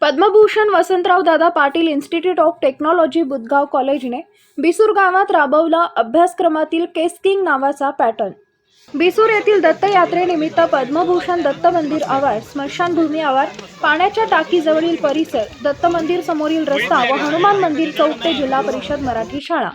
Padmabhushan Vasantrao Dada Patil institute of technology Budhgaon कॉलेजने बिसूर गावात राबवला अभ्यासक्रमातील केस्किंग नावाचा पॅटर्न. बिसूर येथील दत्त यात्रेनिमित्त पद्मभूषण दत्त मंदिर आवार स्मशानभूमी आवार पाण्याच्या टाकीजवळील परिसर दत्त मंदिर समोरील रस्ता व हनुमान मंदिर चौक ते जिल्हा परिषद मराठी शाळा.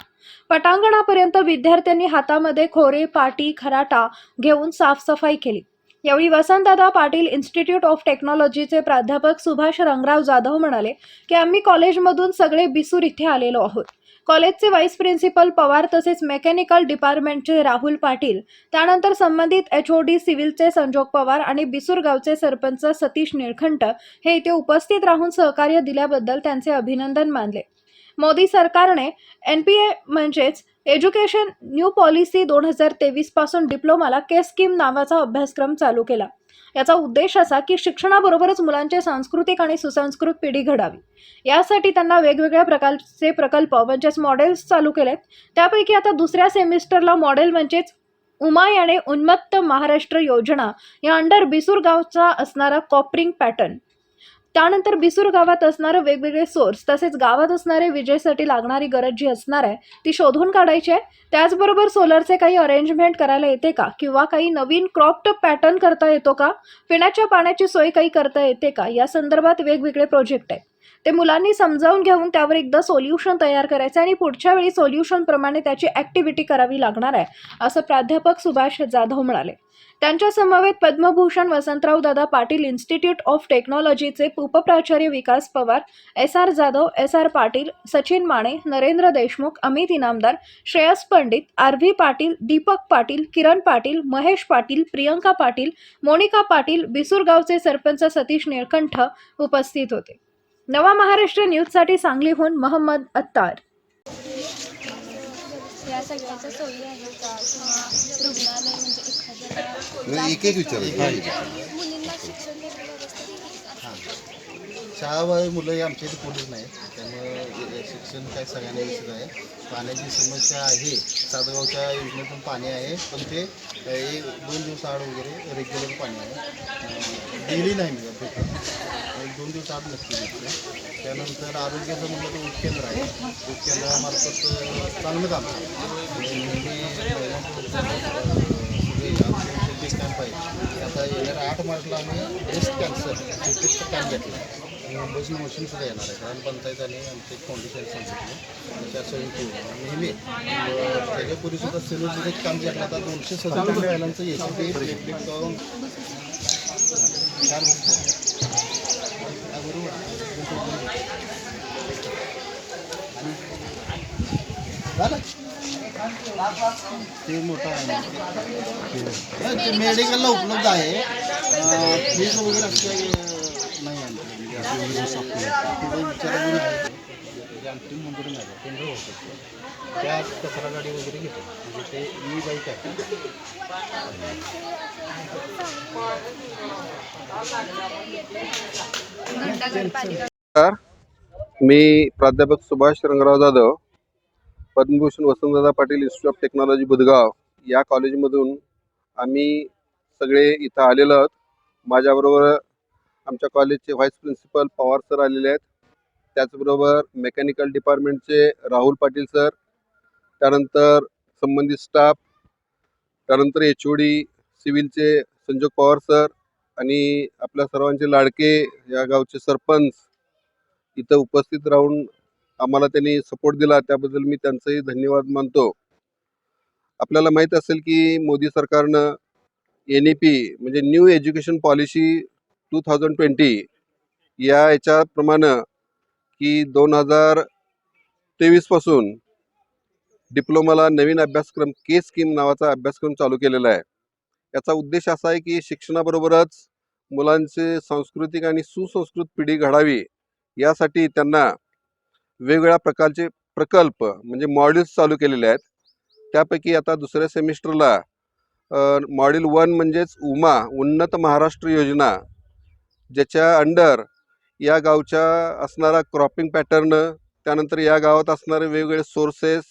पटांगणापर्यंत विद्यार्थ्यांनी हातामध्ये खोरे पाटी खराटा घेऊन साफसफाई केली. यावेळी वसंतदादा पाटील इन्स्टिट्यूट ऑफ टेक्नॉलॉजीचे प्राध्यापक सुभाष रंगराव जाधव म्हणाले की आम्ही कॉलेजमधून सगळे बिसूर इथे आलेलो आहोत. कॉलेजचे व्हाईस प्रिन्सिपल पवार तसेच मेकॅनिकल डिपार्टमेंटचे राहुल पाटील त्यानंतर संबंधित एच ओ डी सिव्हिलचे संजोग पवार आणि बिसूर गावचे सरपंच सतीश निळखंट हे इथे उपस्थित राहून सहकार्य दिल्याबद्दल त्यांचे अभिनंदन मानले. मोदी सरकारने एन पी ए म्हणजेच एज्युकेशन न्यू पॉलिसी दोन हजार तेवीसपासून डिप्लोमाला के स्कीम नावाचा अभ्यासक्रम चालू केला. याचा उद्देश असा की शिक्षणाबरोबरच मुलांचे सांस्कृतिक आणि सुसंस्कृत पिढी घडावी. यासाठी त्यांना वेगवेगळ्या प्रकारचे प्रकल्प म्हणजेच मॉडेल्स चालू केलेत. त्यापैकी आता दुसऱ्या सेमिस्टरला मॉडेल म्हणजेच उमा याने उन्मत्त महाराष्ट्र योजना या अंडर बिसूर गावचा असणारा कॉपरिंग पॅटर्न त्यानंतर बिसूर गावात असणारे वेगवेगळे सोर्स तसेच गावात असणारे विजेसाठी लागणारी गरज जी असणार आहे ती शोधून काढायची आहे. त्याचबरोबर सोलरचे काही अरेंजमेंट करायला येते का? किंवा काही नवीन क्रॉप्ड पॅटर्न करता येतो का? पिण्याच्या पाण्याची सोय काही करता येते का? या संदर्भात वेगवेगळे प्रोजेक्ट आहेत. ते मुलांनी समजावून घेऊन त्यावर एकदा सोल्युशन तयार करायचं आणि पुढच्या वेळी सोल्युशनप्रमाणे त्याची ॲक्टिव्हिटी करावी लागणार आहे असं प्राध्यापक सुभाष जाधव म्हणाले. त्यांच्या समवेत पद्मभूषण वसंतराव दादा पाटील इन्स्टिट्यूट ऑफ टेक्नॉलॉजीचे उपप्राचार्य Vikas Pawar S R Jadhav S R Patil Sachin Mane Narendra Deshmukh Amit Inamdar Shreyas Pandit R V Patil Deepak Patil Kiran Patil Mahesh Patil Priyanka Patil Monika Patil बिसूरगावचे sarpanch Satish Nilkanth उपस्थित होते. नवा महाराष्ट्र न्यूजसाठी सांगलीहून मोहम्मद अत्तार. या सगळ्याच्या सोयी आहेत का? किंवा रुग्णालय म्हणजे एक एक विचार मुलींना शिक्षण? शाळाबाई मुलं हे आमच्या इथे पोलीस नाहीत त्यामुळं शिक्षण काय सगळ्यांना व्यवस्थित आहे. पाण्याची समस्या आहे. सातगावच्या योजनेतून पाणी आहे. पण ते एक दोन दिवस आड वगैरे रेग्युलर पाणी आहे. डेली नाही मिळत भेटत एक दोन दिवस आड नक्की घेतलं त्यानंतर आरोग्याचं म्हणजे म्हटलं तर उपकेंद्र आहे. उपकेंद्रामार्फत चांगलं काम आहे. नेहमी कॅम्प आहे आता येणाऱ्या आठ मार्चला आम्ही ब्रेस्ट कॅन्सर ट्रीटमेंटचा कॅम्प घेतलं. मुंबईची मशीनसुद्धा येणार आहे. ग्रामपंचायत आणि आमचे फाउंडेशन सांगितले त्याच्या संयुक्त नेहमी त्याच्यापूर्वीसुद्धा त्याच्यापूर्वी सिरोजीचं एक काम घेतलं. आता दोनशे सत्तर महिलांचं येतं ते प्लेटलेट करून चार ते मोठं आहे ते मेडिकलला उपलब्ध आहे. फीज वगैरे असं काही नाही आमच्या म्हणजे विचार असं वगैरे नाही. त्या कचरा गाडी वगैरे घेतो. म्हणजे ते ई बाईक आहे नमस्कार. मी प्राध्यापक Subhash Rangrao Jadhav Padmabhushan Vasantdada Patil institute of technology Budhgaon या कॉलेजमधून आम्ही सगळे इथं आलेलो आहोत. माझ्याबरोबर आमच्या कॉलेजचे व्हाईस प्रिन्सिपल पवार सर आलेले आहेत. त्याचबरोबर मेकॅनिकल डिपार्टमेंटचे राहुल पाटील सर त्यानंतर संबंधित स्टाफ त्यानंतर एच ओ डी सिव्हिलचे संजय पवार सर आणि आपल्या सर्वांचे लाडके या गावचे सरपंच इथं उपस्थित राहून आम्हाला त्यांनी सपोर्ट दिला. त्याबद्दल मी त्यांचंही धन्यवाद मानतो. आपल्याला माहीत असेल की मोदी सरकारनं एन ई पी म्हणजे new education policy two thousand twenty या याच्याप्रमाणे की दोन हजार तेवीसपासून डिप्लोमाला नवीन अभ्यासक्रम के स्कीम नावाचा अभ्यासक्रम चालू केलेला आहे. याचा उद्देश असा आहे की शिक्षणाबरोबरच मुलांचे सांस्कृतिक आणि सुसंस्कृत पिढी घडावी. यासाठी त्यांना वेगवेगळ्या प्रकारचे प्रकल्प म्हणजे मॉड्यूल्स चालू केलेले आहेत. त्यापैकी आता दुसऱ्या सेमिस्टरला मॉड्यूल वन म्हणजेच उमा उन्नत महाराष्ट्र योजना ज्याच्या अंडर या गावच्या असणारा क्रॉपिंग पॅटर्न त्यानंतर या गावात असणारे वेगवेगळे सोर्सेस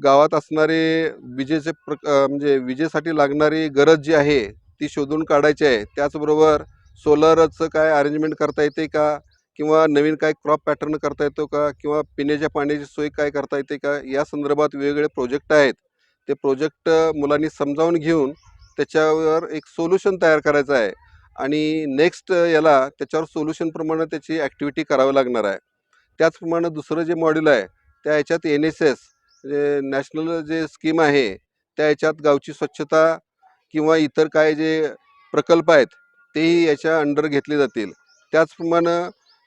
गावात असणारे विजेचे प्र म्हणजे विजेसाठी लागणारी गरज जी आहे ती शोधून काढायची आहे. त्याचबरोबर सोलरचं काय अरेंजमेंट करता येते का? किंवा नवीन काय क्रॉप पॅटर्न करता येतो का? किंवा पिण्याच्या पाण्याची सोय काय करता येते का? या संदर्भात वेगवेगळे प्रोजेक्ट आहेत. ते प्रोजेक्ट मुलांनी समजावून घेऊन त्याच्यावर एक सोल्युशन तयार करायचं आहे. आणि नेक्स्ट याला त्याच्यावर सोल्युशनप्रमाणे त्याची ॲक्टिव्हिटी करावी लागणार आहे. त्याचप्रमाणे दुसरं जे मॉड्यूल आहे त्या ह्याच्यात एन एस एस नॅशनल जे स्कीम आहे त्या याच्यात गावची स्वच्छता किंवा इतर काय जे प्रकल्प आहेत तेही याच्या अंडर घेतले जातील. त्याचप्रमाणे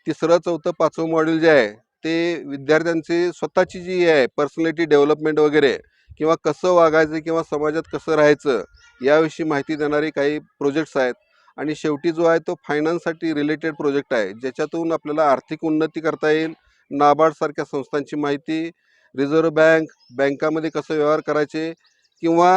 तिसरं चौथं पाचवं मॉड्यूल जे आहे ते विद्यार्थ्यांची स्वतःची जी आहे पर्सनॅलिटी डेव्हलपमेंट वगैरे किंवा कसं वागायचं किंवा समाजात कसं राहायचं याविषयी माहिती देणारे काही प्रोजेक्ट्स आहेत. आणि शेवटी जो आहे तो फायनान्ससाठी रिलेटेड प्रोजेक्ट आहे ज्याच्यातून आपल्याला आर्थिक उन्नती करता येईल नाबार्डसारख्या संस्थांची माहिती रिझर्व्ह बँक बँकामध्ये कसं व्यवहार करायचे किंवा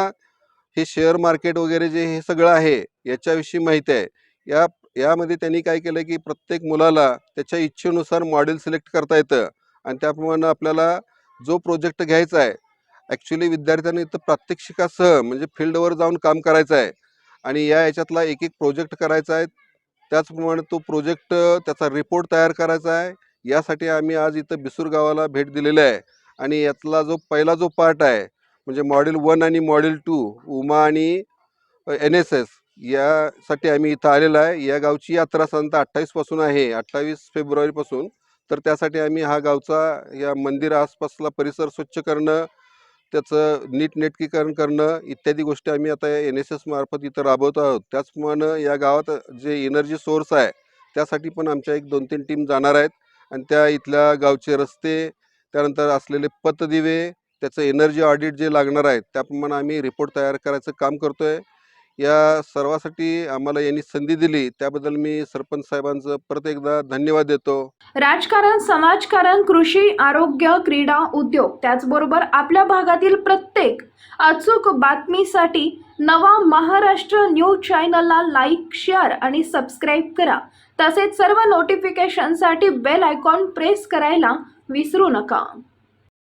हे शेअर मार्केट वगैरे जे हे सगळं आहे याच्याविषयी माहिती आहे. या यामध्ये त्यांनी काय केलं की प्रत्येक मुलाला त्याच्या इच्छेनुसार मॉडेल सिलेक्ट करता येतं आणि त्याप्रमाणे आपल्याला जो प्रोजेक्ट घ्यायचा आहे ॲक्च्युली विद्यार्थ्यांनी इथं प्रात्यक्षिकासह म्हणजे फील्डवर जाऊन काम करायचं आहे आणि या याच्यातला एक एक प्रोजेक्ट करायचा आहे. त्याचप्रमाणे तो प्रोजेक्ट त्याचा रिपोर्ट तयार करायचा आहे. यासाठी आम्ही आज इथं बिसूर गावाला भेट दिलेली आहे. आणि यातला जो पहिला जो पार्ट आहे म्हणजे मॉडेल वन आणि मॉडेल टू उमा आणि एन एस एस यासाठी आम्ही इथं आलेलो आहे. या गावची यात्रा संत अठ्ठावीसपासून आहे अठ्ठावीस फेब्रुवारीपासून तर त्यासाठी आम्ही हा गावचा या मंदिर आसपासला परिसर स्वच्छ करणं त्याचं नीटनेटकीकरण करणं इत्यादी गोष्टी आम्ही आता एन एस एस मार्फत इथं राबवत आहोत. त्याचप्रमाणे या गावात जे एनर्जी सोर्स आहे त्यासाठी पण आमच्या एक दोन तीन टीम जाणार आहेत. आणि त्या इथल्या गावचे रस्ते त्यानंतर असलेले पतदिवे त्याचं एनर्जी ऑडिट जे लागणार आहे त्याप्रमाणे आम्ही रिपोर्ट तयार करायचं काम करतो आहे या सर्वासाठी आम्हाला यांनी संधी दिली त्याबद्दल मी सरपंच साहेबांचं परत एकदा धन्यवाद देतो. राजकारण समाजकारण कृषी आरोग्य क्रीडा उद्योग त्याचबरोबर आपल्या भागातील प्रत्येक अचूक बातमीसाठी नवा महाराष्ट्र न्यूज चॅनलला लाईक शेअर आणि सबस्क्राईब करा. तसेच सर्व नोटिफिकेशनसाठी बेल आयकॉन प्रेस करायला विसरू नका.